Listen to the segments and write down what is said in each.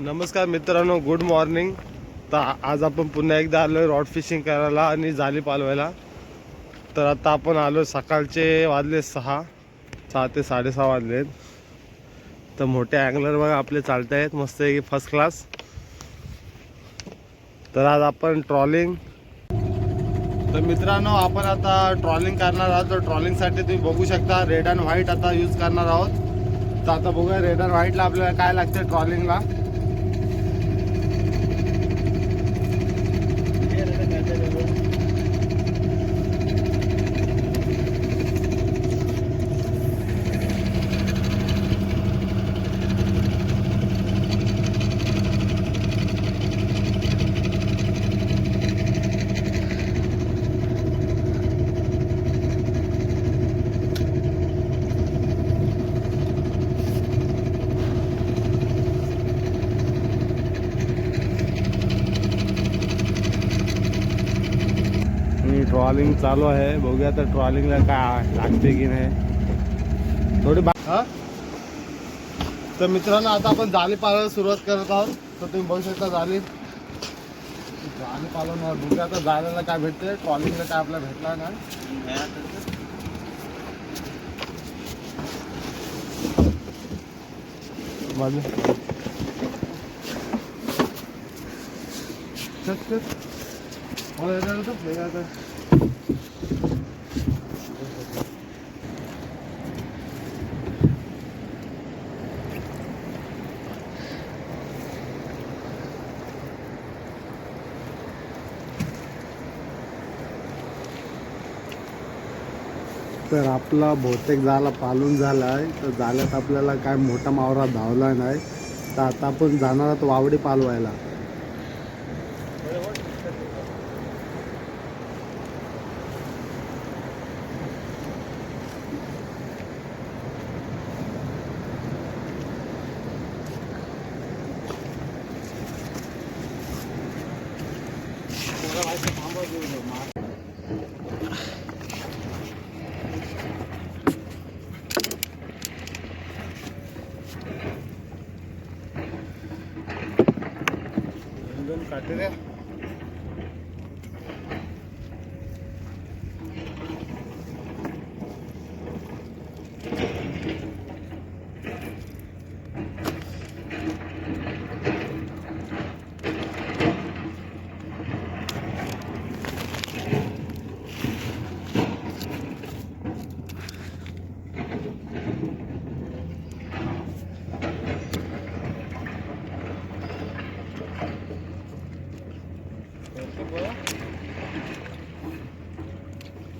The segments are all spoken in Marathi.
नमस्कार मित्रांनो गुड मॉर्निंग तर आज आपण पुन्हा एकदा आलो रॉड फिशिंग करायला आणि जाली पालवायला. तर आता आपण आलो सकाळचे वाजले सहा सहा ते साडेसहा वाजलेत तर मोठे अँगलर बघा आपले चालत आहेत मस्त आहे फर्स्ट क्लास तर आज आपण ट्रॉलिंग तर मित्रांनो आपण आता ट्रॉलिंग करणार आहोत. तर ट्रॉलिंगसाठी तुम्ही बघू शकता रेड अँड व्हाईट आता यूज करणार आहोत. तर आता बघूया रेड अँड व्हाईटला आपल्याला काय लागतं ट्रॉलिंगला आणि ट्रॉलिंग चालू आहे. बघूया तर ट्रॉलिंगला काय लागते की नाही. थोडी बा हा? तर मित्रांनो आता आपण जाळी पाळायला सुरुवात करत आहोत. तर तुम्ही बघू शकता जाळी जाळी पालवणार बघूया आता जायला काय भेटते ट्रॉलिंगला काय आपल्याला भेटला ना माझं मला येणार होतं तर आपला बहुतेक झाला पालून झाला आहे तर झाल्यात आपल्याला काय मोठा मावरा धावला नाही. तर आता आपण जाणार आहोत वावडी पालवायला. काटे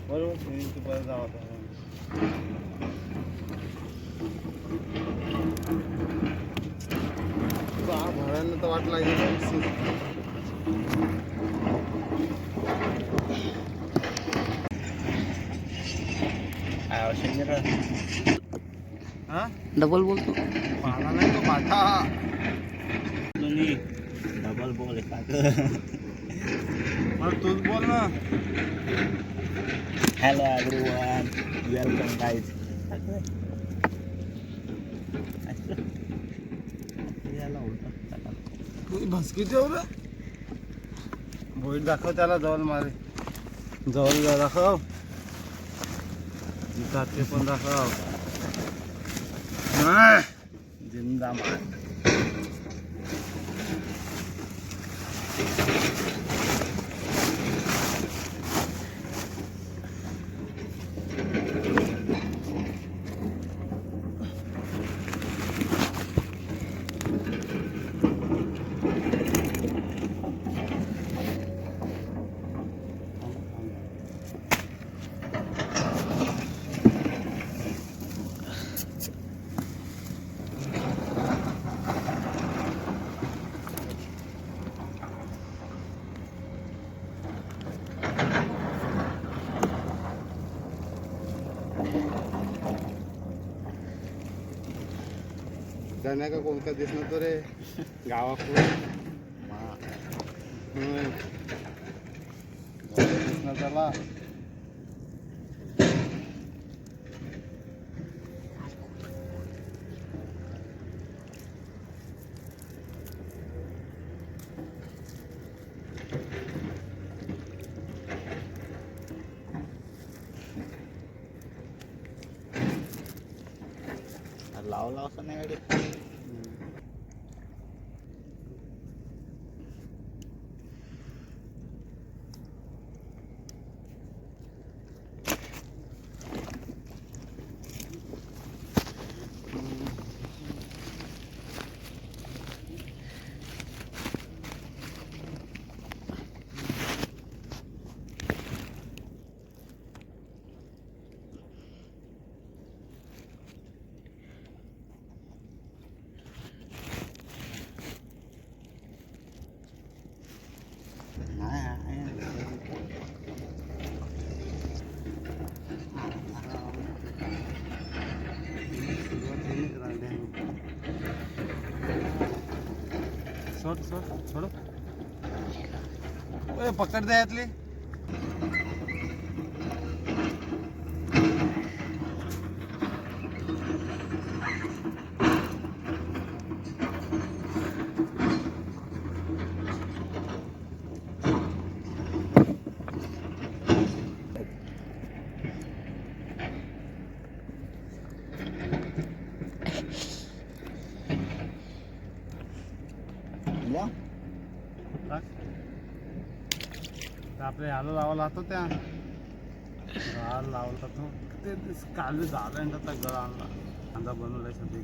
बरोबर जावा भरायला तर वाट लागेल. हा? डबल बोलतो पाला नाही तो पाठा. डबल बोल मला तूच बोल ना. हॅलो एवरीवन वेलकम गाईज याला उलटा भसकी ठेवलं भोईट दाखव त्याला जवळ मारे जवळ जा दाखव जिथं ते पण दाखव हा. कोणता नाही का कोणता दिसणार तो रे. गावापुढे. दिसणार त्याला? लावला असं नाही नाही आहे. सोड सोड सोड पकड द्या यातली आपल्या आपल्या ह्याला लावला होता त्या. लावला तो ते काल झालं आता गळा आणला. कांदा बनवलाय सध्या